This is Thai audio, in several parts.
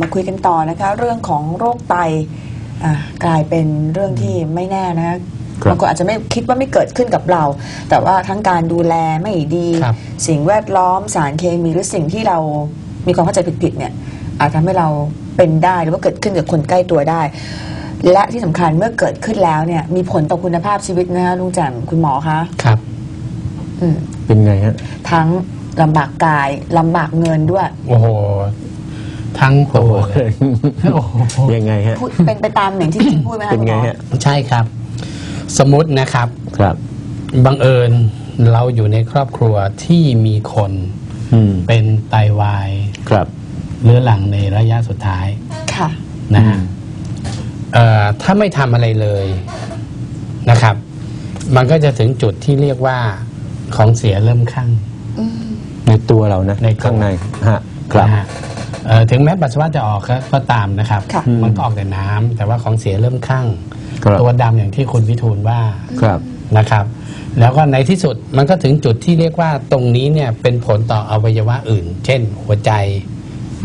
มาคุยกันต่อนะคะ เรื่องของโรคไตอะกลายเป็นเรื่องที่ไม่แน่นะคะครับบางคนอาจจะไม่คิดว่าไม่เกิดขึ้นกับเรา แต่ว่าทั้งการดูแลไม่ดีครับสิ่งแวดล้อมสารเคมีหรือสิ่งที่เรามีความเข้าใจผิดๆเนี่ย อาจทำให้เราเป็นได้หรือว่าเกิดขึ้นกับคนใกล้ตัวได้ และที่สำคัญเมื่อเกิดขึ้นแล้วเนี่ย มีผลต่อคุณภาพชีวิตนะคะลุงแจ่มคุณหมอคะครับอืมเป็นไงฮะทั้งลำบากกายลำบากเงินด้วย โอ้โห ทั้งตัวเลยโอ้โหยังไงฮะ พูดเป็นไปตามอย่างที่พี่พูดไหมคะเป็นไงคุณหมอฮะ ใช่ครับ สมมตินะครับ ครับ บังเอิญเราอยู่ในครอบครัวที่มีคนอืมเป็นไตวายครับ เรื้อรังในระยะสุดท้ายค่ะ นะฮะเอ่อถ้าไม่ทำอะไรเลยนะครับ มันก็จะถึงจุดที่เรียกว่าของเสียเริ่มข้าง ในตัวเรานะในตัว ข้างในฮะ ครับ นะฮะ เอ่อถึงแม้ปัสสาวะจะออกก็ก็ตามนะครับ ค่ะ มันก็ออกแต่น้ำแต่ว่าของเสียเริ่มข้างครับ ตัวดำอย่างที่คุณวิทูลว่าครับ นะครับ แล้วก็ในที่สุดมันก็ถึงจุดที่เรียกว่าตรงนี้เนี่ยเป็นผลต่ออวัยวะอื่น เช่น หัวใจ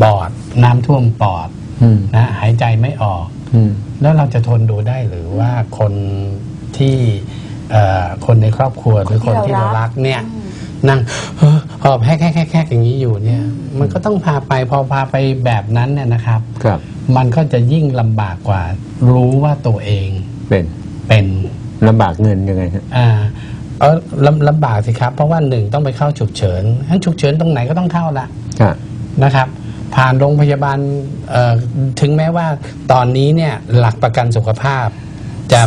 ปอดน้ำท่วมปอดอืม นะหายใจไม่ออก อืม แล้วเราจะทนดูได้หรือว่าคนที่เอ่อคนในครอบครัวหรือคนที่เรารักเนี่ย นั่งเฮ้อหอบแฮกแฮกแฮกแฮกอย่างนี้อยู่เนี่ย มันก็ต้องพาไปพอพาไปแบบนั้นเนี่ยนะครับ ครับ มันก็จะยิ่งลำบากกว่า รู้ว่าตัวเองเป็นเป็นลำบากเงินยังไงฮะ อ่าเออลำลำบากสิครับ เพราะว่าหนึ่งต้องไปเข้าฉุกเฉินทั้นฉุกเฉินตรงไหนก็ต้องเข้าละครับนะครับผ่านโรงพยาบาลเอ่อถึงแม้ว่าตอนนี้เนี่ยหลักประกันสุขภาพจะ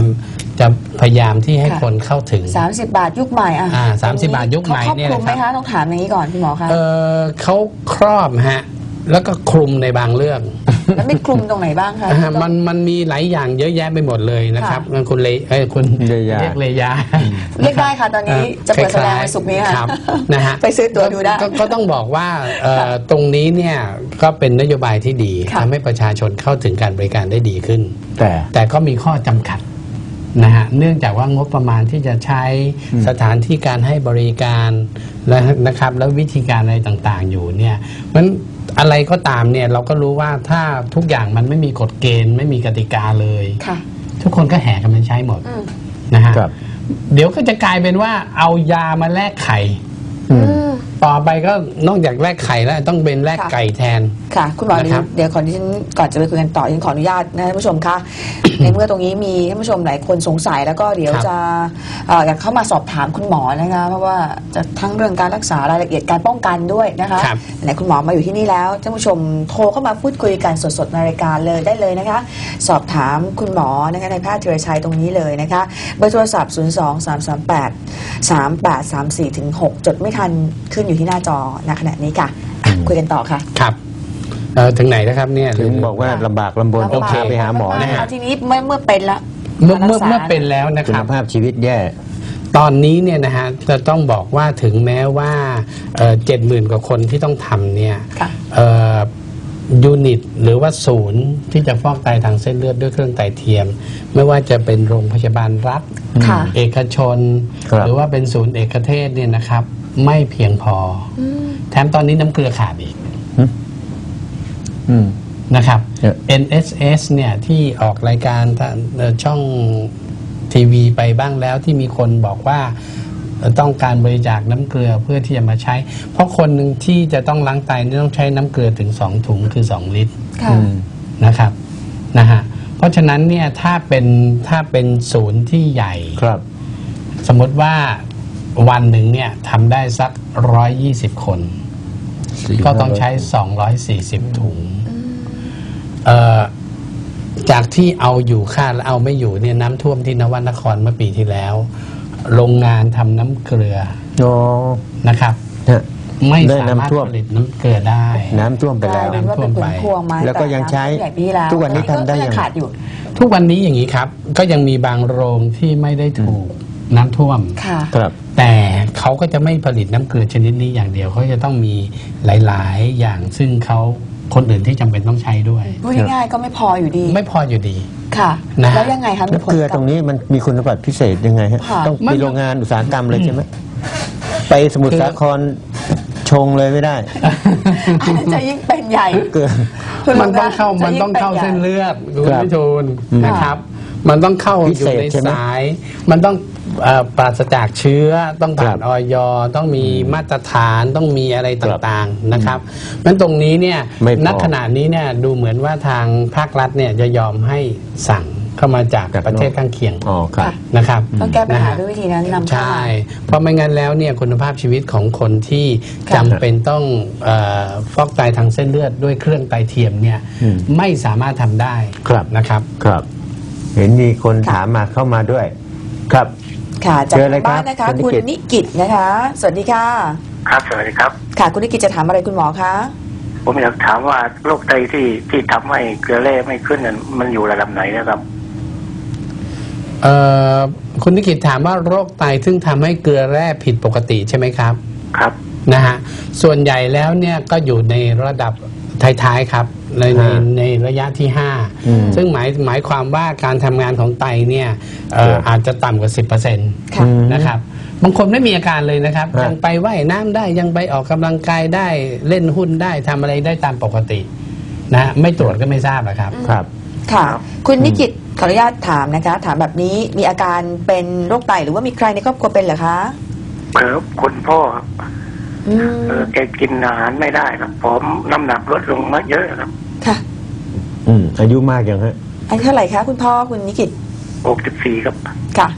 จะพยายามที่ให้ค่ะ คนเข้าถึงสามสิบบาทยุคใหม่อะอ่า30บาทยุคใหม่เขาครอบเนี่ยคลุมไหมนะครับ คะต้องถามอย่างนี้ก่อนคุณหมอคะเออเขาครอบฮะแล้วก็คลุมในบางเรื่อง แล้วไม่คลุมตรงไหนบ้างคะ อ่ามันมันมีหลายอย่างเยอะแยะไปหมดเลยนะครับงั้นคุณเลยเอ้ยคุณเลยา เรียกเลยาเรียกได้ค่ะตอนนี้จะเปิดแสดงวันศุกร์นี้ค่ะครับนะฮะไปซื้อตั๋วดูได้ก็ก็ต้องบอกว่าเอ่อตรงนี้เนี่ยก็เป็นนโยบายที่ดีค่ะ ทำให้ประชาชนเข้าถึงการบริการได้ดีขึ้น แต่ แต่ก็มีข้อจำกัด นะฮะเนื่องจากว่างบประมาณที่จะใช้อืมสถานที่การให้บริการและนะครับ แล้ววิธีการอะไรต่างๆ อยู่เนี่ยมันอะไรก็ตามเนี่ยเราก็รู้ว่าถ้าทุกอย่างมันไม่มีกฎเกณฑ์ไม่มีกติกาเลย ค่ะ ทุกคนก็แห่กันมาใช้หมดอืมนะฮะครับ เดี๋ยวก็จะกลายเป็นว่าเอายามาแลกไข่ อืมอืม ต่อไปก็นอกจากแลกไข่แล้วต้องเป็นแลกค่ะไก่แทน ค่ะ คุณหมอนะครับเดี๋ยวก่อนที่ฉันก่อนจะไปคุยกันต่อฉันขออนุญาตนะท่านผู้ชมคะ ในเมื่อตรงนี้มีท่านผู้ชมหลายคนสงสัยแล้วก็เดี๋ยวครับจะเอ่ออยากเข้ามาสอบถามคุณหมอนะคะเพราะว่าจะทั้งเรื่องการรักษารายละเอียดการป้องกันด้วยนะคะครับ ไหนคุณหมอมาอยู่ที่นี่แล้วท่านผู้ชมโทรเข้ามาพูดคุยกันสดๆในรายการเลยได้เลยนะคะ สอบถามคุณหมอนะคะในแพทย์ธีรชัยตรงนี้เลยนะคะเบอร์โทรศัพท์ 0 2 3 3 8 3 8 3 4ถึง6จดไม่ทันขึ้นอยู่ที่หน้าจอณขณะนี้ค่ะอะ คุยกันต่อค่ะ ครับเอ่อถึงไหนนะครับเนี่ย ถึงบอกว่าลำบากลำบนต้องพาไปหาหมอนะนะคะฮะ ทีนี้เมื่อเมื่อเป็นละเมื่อเมื่อรักษาเมื่อเป็นแล้วนะคคุณรับ ภาพชีวิตแย่ ตอนนี้เนี่ยนะฮะจะต้องบอกว่าถึงแม้ว่าเจ็ดหมื่นกว่าคนที่ต้องทำเนี่ยค่ะยูนิตหรือว่าศูนย์ที่จะฟอกไตทางเส้นเลือดด้วยเครื่องไตเทียม ไม่ว่าจะเป็นโรงพยาบาลรัฐ ค่ะ เอกชน ครับ หรือว่าเป็นศูนย์เอกเทศเนี่ยนะครับ ไม่เพียงพออแถมตอนนี้น้ำเกลือขาดอีกอืม นะครับ เยอะ NSS เนี่ยที่ออกรายการทางเอ่อช่องทีวีไปบ้างแล้วที่มีคนบอกว่าเอ่อต้องการบริจาคน้ำเกลือเพื่อที่จะมาใช้ เพราะคนหนึ่งที่จะต้องล้างไตนี่ต้องใช้น้ำเกลือถึง 2 ถุงคือ 2 ลิตร ค่ะอืมนะครับนะฮะเพราะฉะนั้นเนี่ยถ้าเป็นถ้าเป็นศูนย์ที่ใหญ่ ครับ สมมติว่า วันหนึ่งเนี่ยทำได้สัก 120 คน ก็ต้องใช้ 240 ถุงเอ่อจากที่เอาอยู่ค่าแล้วเอาไม่อยู่เนี่ยน้ำท่วมที่นวนครเมื่อปีที่แล้ว โรงงานทำน้ำเกลืออ๋อนะครับฮะไม่ได้สามารถน้ำท่วม ผลิตน้ำเกลือได้ น้ำท่วมไปกลาแล้ยวเป็นว่าเป็นผลพวงมาแล้วก็ยังใช้ใหญ่ปีที่แล้วทุกวันนี้ทำได้ยัง ขาดอยู่ ทุกวันนี้อย่างนี้ครับ ก็ยังมีบางโรงที่ไม่ได้ถูกน้ำท่วม ค่ะ ครับ แต่เขาก็จะไม่ผลิตน้ำเกลือชนิดนี้อย่างเดียวเขาจะต้องมีหลาย ๆ อย่างซึ่งเขาคนอื่นที่จำเป็นต้องใช้ด้วย พูดง่ายๆก็ไม่พออยู่ดีไม่พออยู่ดี ค่ะ นะฮะแล้วยังไงคะมีผลเกลือกับตรงนี้มันมีคุณสมบัติพิเศษยังไงฮะค่ะ ต้องมัน มีโรงงานอุตสาหกรรมเลยใช่ไหมไปสมุทรสาครชงเลยไม่ได้ อันนั้นจะยิ่งเป็นใหญ่ เกินคุณลุมันต้องเข้าจะมันยิ่ต้องเข้าป็ใหญ่ เส้นเลือดคุณครับพิทูลอืมนะครับ มันต้องเข้าพิอยู่เศษในใช่ไหม สาย มันต้องเอ่อ ปราศจากเชื้อต้องผ่านครับออยต้องมีมาตรฐานต้องมีอะไรครับต่างๆนะครับนั้นตรงนี้เนี่ยไม่พอณขณะนี้เนี่ยดูเหมือนว่าทางภาครัฐเนี่ยจะยอมให้สั่งเข้ามาจากจากประเทศข้างเคียงอ๋อครับค่ะนะครับต้องแก้ปัญหานะฮะด้วยวิธีนั้นนำเข้าใช่มาเพราะไม่งั้นแล้วเนี่ยคุณภาพชีวิตของคนที่ค่ะจำเป็นต้องเออฟอกไตทางเส้นเลือดด้วยเครื่องไตเทียมเนี่ยอืมไม่สามารถทำได้ครับนะครับครับ เห็นมีคนค่ะถามมาเข้ามาด้วย ครับ ค่ะจากเชิญเลยครับบ้านนะคะ คุคุณณนินิกิกิตตนะคะ สวัสดีค่ะ ครับสวัสดีครับ ค่ะ คุณนิกิตจะถามอะไรคุณหมอคะผมอยากถามว่าโรคไตที่ที่ทำให้เกลือแร่ไม่ขึ้นนั้นมันอยู่ระดับไหนนะครับ เอ่อคุณนิกิตถามว่าโรคไตซึ่งทำให้เกลือแร่ผิดปกติใช่ไหมครับครับ นะฮะส่วนใหญ่แล้วเนี่ยก็อยู่ในระดับท้ายๆครับ ในในฮะในระยะที่อืม5ซึ่งหมายหมายความว่าการทำงานของไตเนี่ยเอ่อครับอาจจะต่ำกว่า 10%ค่ะอืมนะครับบางคนไม่มีอาการเลยนะครับ ฮะ ยังไปว่ายน้ำได้ยังไปออกกำลังกายได้เล่นหุ้นได้ทำอะไรได้ตามปกตินะฮะไม่ตรวจก็ไม่ทราบหรอกครับ ครับ ค่ะครับคุณนิกิตขออนุญาตถามนะคะ ถามแบบนี้มีอาการเป็นโรคไตหรือว่ามีใครในครอบครัวเป็นเหรอคะเออคุณพ่อครับอืมเออแกกินอาหารไม่ได้ครับผมน้ำหนักลดลงมาเยอะครับ ค่ะ อืมอายุมากยังฮะอายุเท่าไหร่คะคุณพ่อคุณนิกิต64ครับ ค่ะ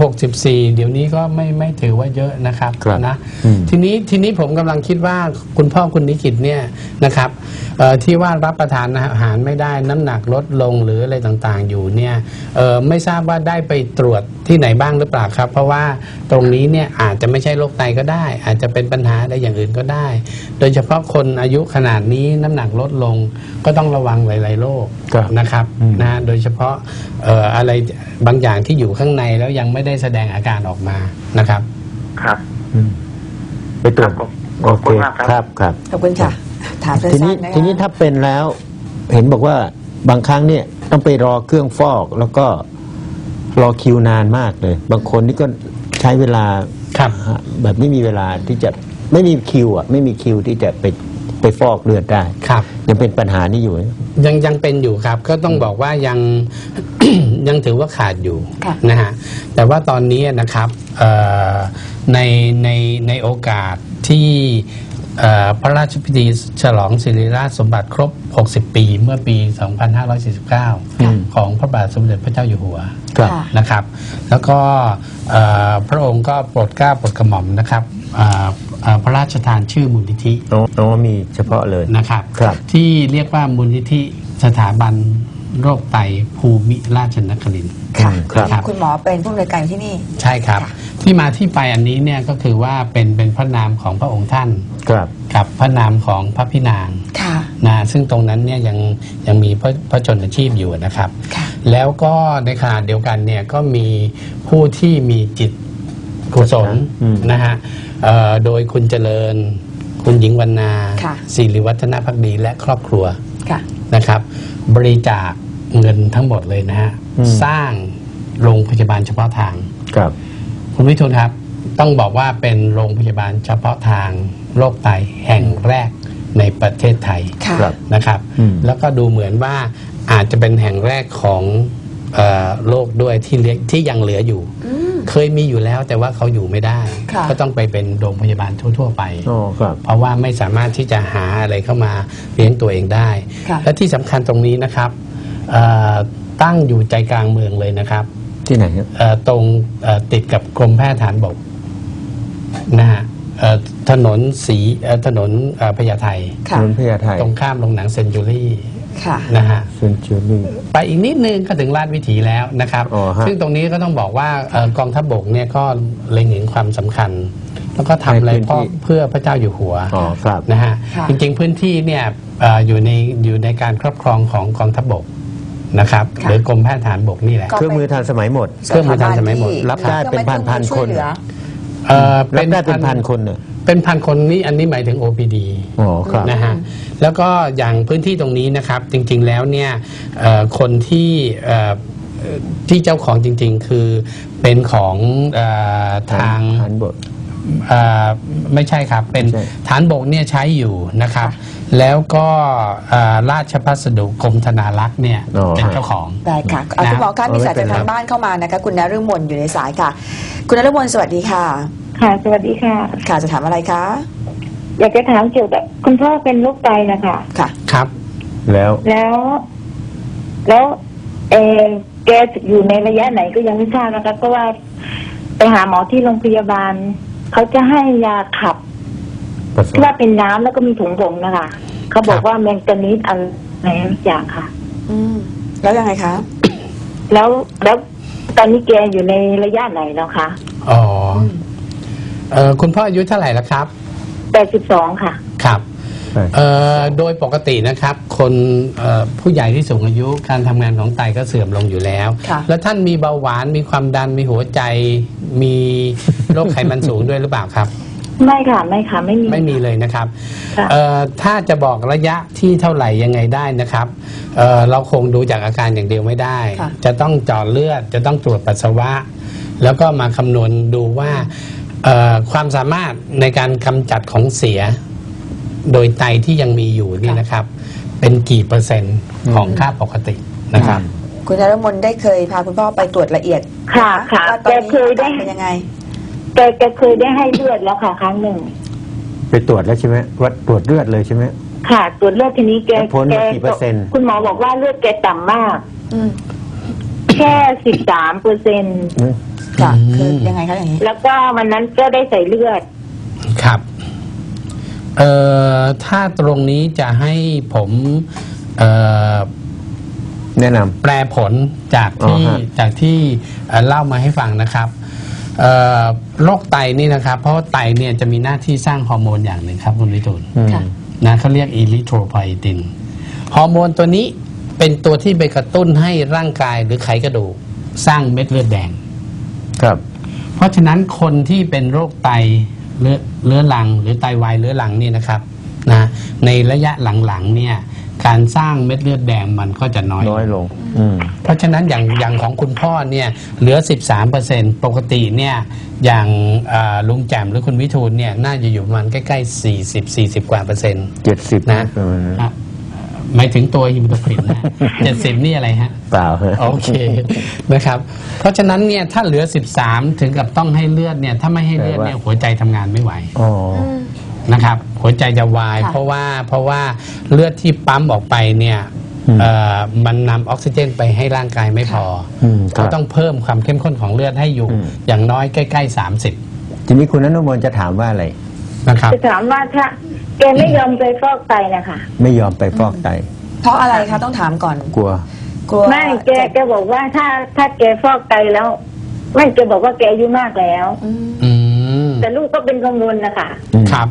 หกสิบสี่เดี๋ยวนี้ก็ไม่ไม่ถือว่าเยอะนะครับครับนะอืม ทีนี้ทีนี้ผมกำลังคิดว่าคุณพ่อคุณนิกิตเนี่ยนะครับเอ่อที่ว่ารับประทานอาหารไม่ได้น้ำหนักลดลงหรืออะไรต่างๆ อยู่เนี่ยเอ่อไม่ทราบว่าได้ไปตรวจที่ไหนบ้างหรือเปล่าครับ เพราะว่าตรงนี้เนี่ยอาจจะไม่ใช่โรคไตก็ได้ อาจจะเป็นปัญหาอะไรอย่างอื่นก็ได้ โดยเฉพาะคนอายุขนาดนี้น้ำหนักลดลงก็ต้องระวังหลายๆโรคครับนะครับอืมนะโดยเฉพาะเอ่ออะไรบางอย่างที่อยู่ข้างในแล้วยังไม่ได้แสดงอาการออกมานะครับ ครับอืมไปตรวจครับผมโอขอบเคคุณมากครับครับครับขอบคุณค่ะ ถามสั้ทีนี้นๆนะคะทีนี้ถ้าเป็นแล้วเห็นบอกว่าบางครั้งเนี่ยต้องไปรอเครื่องฟอกแล้วก็รอคิวนานมากเลย บางคนนี่ก็ใช้เวลาครับ แบบไม่มีเวลาที่จะไม่มีคิวอะไม่มีคิวที่จะไปไปฟอกเลือดได้ครับ ยังเป็นปัญหานี้อยู่ไหม ยังยังเป็นอยู่ครับก็ต้องบอกว่ายัง ยังถือว่าขาดอยู่ค่ะ นะฮะแต่ว่าตอนนี้นะครับเอ่อในในในโอกาสที่เอ่อ พระราชพิธีฉลองศิริราชสมบัติครบ 60 ปีเมื่อปี 2549 ของพระบาทสมเด็จพระเจ้าอยู่หัวครับค่ะนะครับ แล้วก็เอ่อพระองค์ก็โปรดเกล้าโปรดกระหม่อมนะครับเอ่อเอ่อพระราชทานชื่อมูลนิธิน้องน้องมีเฉพาะเลยนะครับครับที่เรียกว่ามูลนิธิสถาบันโรคไตภูมิราชนครินทร์ค่ะอืมครับครับคุณหมอเป็นผู้อำนวยการอยู่ที่นี่ ใช่ครับค่ะ ที่มาที่ไปอันนี้เนี่ยก็คือว่าเป็นเป็นพระนามของพระองค์ท่านครับกับพระนามของพระพินางค่ะนะซึ่งตรงนั้นเนี่ยยังยังมีพระพระชนชีพอยู่นะครับค่ะแล้วก็ในขณะเดียวกันเนี่ยก็มีผู้ที่มีจิตกุศลอืมนะฮะเอ่อโดยคุณเจริญ คุณหญิงวรรณาค่ะศิริวัฒนพักดีและครอบครัวค่ะนะครับ บริจาคเงินทั้งหมดเลยนะฮะอืมสร้างโรงพยาบาลเฉพาะทางครับ คุณวิทูลครับ ต้องบอกว่าเป็นโรงพยาบาลเฉพาะทางโรคไตแห่งแรกในประเทศไทยค่ะครับ นะครับ อืม แล้วก็ดูเหมือนว่าอาจจะเป็นแห่งแรกของเอ่อโลกด้วยที่เลี้ยงที่ยังเหลืออยู่ อืม เคยมีอยู่แล้วแต่ว่าเขาอยู่ไม่ได้ ค่ะ ก็ต้องไปเป็นโรงพยาบาลทั่วๆไป อ๋อครับ เพราะว่าไม่สามารถที่จะหาอะไรเข้ามาเลี้ยงตัวเองได้ ค่ะ และที่สำคัญตรงนี้นะครับเอ่อตั้งอยู่ใจกลางเมืองเลยนะครับ ที่ไหนครับ เอ่อตรงเอ่อติดกับกรมแพทย์ฐานบกนะฮะเอ่อถนนสีเอ่อถนนเอ่อพญาไทถค่ะนนพญาไทตรงข้ามโรงหนังเซนจูรี่ค่ะ นะฮะ เซนจูรี่ ไปอีกนิดนึงก็ถึงลาดวิถีแล้วนะครับ อ๋อฮะซึ่งตรงนี้ก็ต้องบอกว่าเอ่อกองทัพบกเนี่ยก็เล็งเห็นความสำคัญ แล้วก็ทำอะไรในพื้นที่เพื่อเพื่อพระเจ้าอยู่หัวอ๋อครับนะฮะค่ะ จริงๆพื้นที่เนี่ยเอ่ออยู่ในอยู่ในการครอบครองของกองทัพบก นะครับค่ะ หรือกรมแพทย์ฐานบกนี่แหละ ก็ เครื่องมือทันสมัยหมด เครื่องมือทันสมัยหมด รับได้เป็นพันพันๆคนช่วยเหลือเอ่อรับได้เป็นพันคนเนี่ยเป็นพันคนนี่อันนี้หมายถึง OPD อ๋อครับ นะฮะแล้วก็อย่างพื้นที่ตรงนี้นะครับจริงๆแล้วเนี่ยเอ่อคนที่เอ่อเอ่อที่เจ้าของจริงๆ คือเป็นของเออทางทันบทเอ่อไม่ใช่ครับ เป็นไม่ใช่ ฐานบกเนี่ยใช้อยู่นะครับค่ะแล้วก็เอ่อราชพัสดุกรมธนารักษ์เนี่ยอ๋อ เป็นเจ้าของ ได้ค่ะเอานะ คุณหมอคะมีสายเอาไว้เป็นจากทางบ้านเข้ามานะคะ คุณนฤมลอยู่ในสายค่ะ คุณนฤมลสวัสดีค่ะ ค่ะ สวัสดีค่ะ ค่ะจะถามอะไรคะอยากจะถามเกี่ยวกับคุณพ่อเป็นโรคไตนะคะ ค่ะ ครับแล้วแล้ว แล้วเออแกอยู่ในระยะไหนก็ยังไม่ทราบนะคะเพราะว่าไปหาหมอที่โรงพยาบาล เขาจะให้ยาขับปัสสาที่วะ ว่าเป็นน้ำแล้วก็มีถุงผงนะคะเขาบอกว่าแมงกานีสอะไรสักอย่างค่ะ อืม แล้วยังไงคะ แล้วแล้วตอนนี้แกอยู่ในระยะไหนแล้วคะอ๋อเออคุณพ่ออายุเท่าไหร่แล้วครับ แปดสิบสองค่ะครับ ใช่ เอ่อโดยปกตินะครับ คนเอ่อผู้ใหญ่ที่สูงอายุการทำงานของไตก็เสื่อมลงอยู่แล้ว ค่ะ แล้วท่านมีเบาหวานมีความดันมีหัวใจ มีโรคไขมันสูงด้วยหรือเปล่าครับ ไม่ค่ะ ไม่ค่ะ ไม่มี ไม่มีเลยนะครับค่ะ เอ่อถ้าจะบอกระยะที่เท่าไหร่ยังไงได้นะครับเอ่อเราคงดูจากอาการอย่างเดียวไม่ได้ ค่ะจะต้องเจาะเลือด จะต้องตรวจปัสสาวะ แล้วก็มาคำนวณดูว่าเอ่อความสามารถในการกำจัดของเสีย โดยไตที่ยังมีอยู่นี่นะครับ เป็นกี่เปอร์เซ็นต์ของค่าปกตินะครับ คุณนฤมลได้เคยพาคุณพ่อไปตรวจละเอียดค่ะค่ะว่าตอนนี้แกเคยได้อาการเป็นยังไง แกแกเคยได้ให้เลือดแล้วค่ะ ครั้งหนึ่ง ไปตรวจแล้วใช่ไหมวัดตรวจเลือดเลยใช่ไหม ค่ะ ตรวจเลือดทีนี้แกแล้วผลแกกี่เปอร์เซ็นต์ คุณหมอบอกว่าเลือดแกต่ำมาก อืมแค่สิบสามเปอร์เซ็นค่ะอืมคือยังไงคะอย่างนี้ แล้วก็วันนั้นก็ได้ใส่เลือดครับ เอ่อถ้าตรงนี้จะให้ผมเอ่อแนะนำ แปลผลจากที่อ๋อฮะ จากที่เอ่อเล่ามาให้ฟังนะครับเอ่อโรคไตนี่นะครับ เพราะว่าไตเนี่ยจะมีหน้าที่สร้างฮอร์โมนอย่างหนึ่งครับคุณวิทูล อืม ค่ะ นะเขาเรียกอีลิโทรไพตินฮอร์โมนตัวนี้เป็นตัวที่ไปกระตุ้นให้ร่างกายหรือไขกระดูกสร้างเม็ดเลือดแดง ครับ เพราะฉะนั้นคนที่เป็นโรคไต เลือเลื้อรัง หรือไตวายเลื้อรังนี่นะครับนะในระยะหลังๆเนี่ยการสร้างเม็ดเลือดแดงมันก็จะน้อยน้อยลงอืมเพราะฉะนั้นอย่างอย่างของคุณพ่อเนี่ยเหลือ 13ปกติเนี่ยอย่างอ่าลุงแจ่มหรือคุณวิทูลเนี่ยน่าจะอยู่ประมาณใกล้ๆ 40 40 กว่าเปอร์เซ็นต์เจ็ดสิบนะ หมายถึงตัวฮิมโตครินนะ70นี่อะไรฮะ เปล่าฮะโอเคนะครับ เพราะฉะนั้นเนี่ยถ้าเหลือ 13 ถึงกับต้องให้เลือดเนี่ยถ้าไม่ให้เลือดเนี่ยหัวใจทำงานไม่ไหวอ๋อ นะครับ หัวใจจะวาย ค่ะ เพราะว่าเพราะว่าเลือดที่ปั๊มออกไปเนี่ยอืมเอ่อมันนำออกซิเจนไปให้ร่างกายไม่พออมครับเขาต้องเพิ่มความเข้มข้นของเลือดให้อยู่อืมอย่างน้อยใกล้ๆทีนี้คุณอนุมนจะถามว่าอะไร30 นะครับ จะถามว่าถ้าแกไม่ยอมไปฟอกไตนะคะไม่ยอมไปฟอกไต เพราะอะไรคะต้องถามก่อนกลัว กลัวไม่แกแกบอกว่าถ้าถ้าแกฟอกไตแล้ว ไม่แกบอกว่าแกอายุมากแล้ว อืมอืมแต่ลูกก็เป็นกังวลนะคะอืมครับ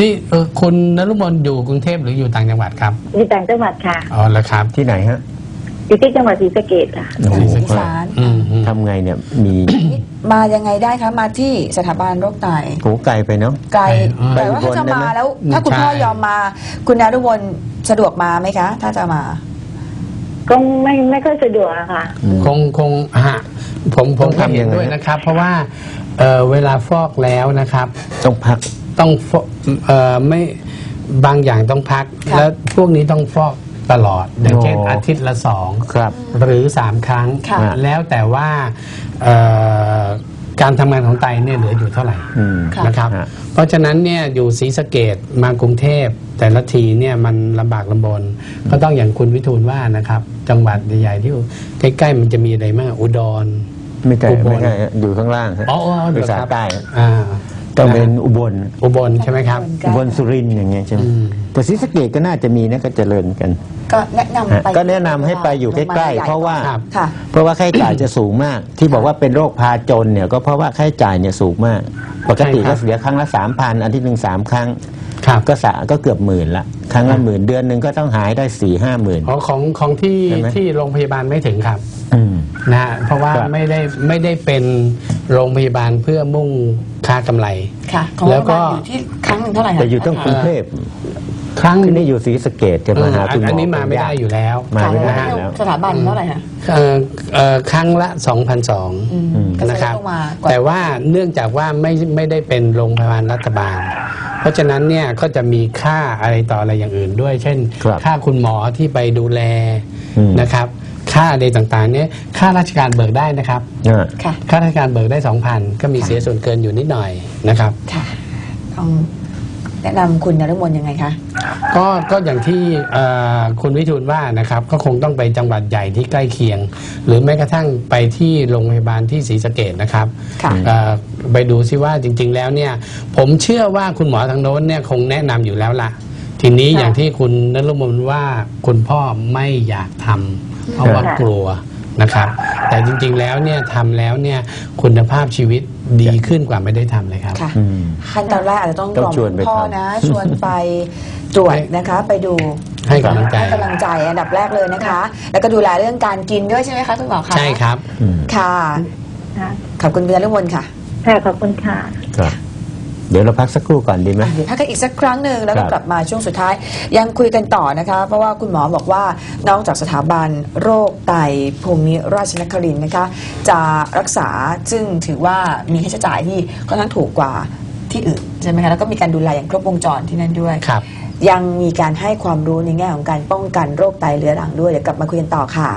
นี่เออคุณนรุมนอยู่กรุงเทพหรืออยู่ต่างจังหวัดครับ อยู่ต่างจังหวัดค่ะ อ๋อแล้วครับ ที่ไหนฮะ อยู่ที่จังหวัดศรีสะเกษค่ะโอ้โหสงสารอืมอืมทำไงเนี่ยมีมายังไงได้คะมาที่สถาบันโรคไตโหไกลไปเนาะ ไกลไปแต่ว่าถ้าจะไปอุบลได้มาไหมแล้ว ถ้าคุณใช่พ่อยอมมา คุณนารุวนสะดวกมาไหมคะ ถ้าจะมา ก็ไม่ไม่ค่อยสะดวกอะค่ะ คงคงฮะผมผมต้องก็ทำเห็ยันงไง ด้วยนะครับ เพราะว่าเอ่อเวลาฟอกแล้วนะครับ ต้องพัก ต้องฟอกเอ่อไม่บางอย่างต้องพัก ค่ะ แล้วพวกนี้ต้องฟอก ตลอด อย่างเช่นโอ้อาทิตย์ละสองครับหรือสามครั้ง ค่ะแล้วแต่ว่าเอ่อการทำงานของไตเนี่ยเหลืออยู่เท่าไหร่อืมค่ะ นะครับ ฮะ เพราะฉะนั้นเนี่ยอยู่ศรีสะเกดมากรุงเทพแต่ละทีเนี่ยมันลำบากลำบน ก็ต้องอย่างคุณวิทูลว่านะครับ จังหวัดใหญ่ๆที่อยู่ใกล้ๆมันจะมีอะไรบ้างอุดร ไม่ใช่อุบลไม่ใช่ฮะอยู่ข้างล่างฮะอ๋ออ๋อเหรภาอษาครับใต้อ่าต้องเป็นอุบลอุบลใช่ไหมครับ อุบลสุรินทร์อย่างเงี้ยใช่ไหมอืม แต่ศรีสะเกดก็น่าจะมีนะก็เจริญกัน ก็แนะนำฮะไปก็แนะนำให้ไปอยู่ใกล้ๆ เพราะว่า ครับ ค่ะเพราะว่าค่าใช้จ่ายจะสูงมาก ที่บอกว่าเป็นโรคพาจนเนี่ยก็เพราะว่าค่าใช้จ่ายเนี่ยสูงมาก ปกติใช่ครัก็บ เสียครั้งละสามพันอันที่หนึ่งสามครั้ง ครับ ก็สะก็เกือบหมื่นละ ครั้งละหมื่นเดือนหนึ่งก็ต้องหายได้สี่ห้าหมื่น อ๋อของของที่ใช่ไหม ที่โรงพยาบาลไม่ถึงครับอืม นะฮะเพราะว่าครับ ไม่ได้ไม่ได้เป็นโรงพยาบาลเพื่อมุ่งค่ากำไร ค่ะของแล้วก็โรงพยาบาลอยู่ที่ครั้งหนึ่งเท่าไหร่คะแต่อยู่ต้องกรุงเทพ ครั้งคือนี่อยู่ศรีสะเกดจะมาหาคุณหมออันนี้มาไม่ได้อยู่แล้วมาไม่ได้ค่ะอยู่แล้วสถาบันเท่าไหร่ฮะ เอ่อเอ่อครั้งละ2,200อืมอืมก็จะนะครับลงมากว่า แต่ว่าเนื่องจากว่าไม่ไม่ได้เป็นโรงพยาบาลรัฐบาล เพราะฉะนั้นเนี่ยก็จะมีค่าอะไรต่ออะไรอย่างอื่นด้วย เช่น ครับค่าคุณหมอที่ไปดูแลอืม นะครับ ค่าอะไรต่างๆเนี่ยค่าราชการเบิกได้นะครับ อ่า ค่ะ ค่าราชการเบิกได้ 2,000 ก็มีเสียส่วนเกินอยู่นิดหน่อยนะครับ ค่ะต้อง แนะนำคุณนฤมลยังไงคะ ก็ก็อย่างที่เอ่อคุณวิทูลว่านะครับ ก็คงต้องไปจังหวัดใหญ่ที่ใกล้เคียง หรือแม้กระทั่งไปที่โรงพยาบาลที่ศรีสะเกดนะครับค่ะ เอ่อไปดูซิว่าจริง ๆ แล้วเนี่ย ผมเชื่อว่าคุณหมอทางโน้นเนี่ยคงแนะนำอยู่แล้วล่ะ ทีนี้ค่ะอย่างที่คุณนรมนว่าคุณพ่อไม่อยากทำเพราะว่าค่ะกลัวนะครับ แต่จริงๆแล้วเนี่ยทำแล้วเนี่ยคุณภาพชีวิต ดีขึ้นกว่าไม่ได้ทำเลยครับ ค่ะ อืมขั้นตอนแรกอาจจะต้องต้กองล่อมชวนคุณไปพ่อทำ นะ ชวนไปตรวจนะคะ ไปดูให้กำลังใจ ให้กำลังใจอันดับแรกเลยนะคะ แล้วก็ดูแลเรื่องการกินด้วยใช่ไหมคะคุณหมอคะใช่ครับ อืมค่ะ ค่ะขอบคุณคุณนฤมลค่ะ ค่ะขอบคุณค่ะ ครับ เดี๋ยวเราพักสักครู่ก่อนดีไหมอะเดี๋ยวพักกันอีกสักครั้งหนึ่งแล้วก็ครับ กลับมาช่วงสุดท้าย ยังคุยกันต่อนะคะ เพราะว่าคุณหมอบอกว่านอกจากสถาบันโรคไตภูมิราชนครินทร์นะคะ จะรักษาซึ่งถือว่ามีค่าใช้จ่ายที่ค่อนข้างถูกกว่าที่อื่นใช่ไหมคะแล้วก็มีการดูแลอย่างครบวงจรที่นั่นด้วย ครับ ยังมีการให้ความรู้ในแง่ของการป้องกันโรคไตเรื้อรังด้วยเดี๋ยวกลับมาคุยกันต่อค่ะ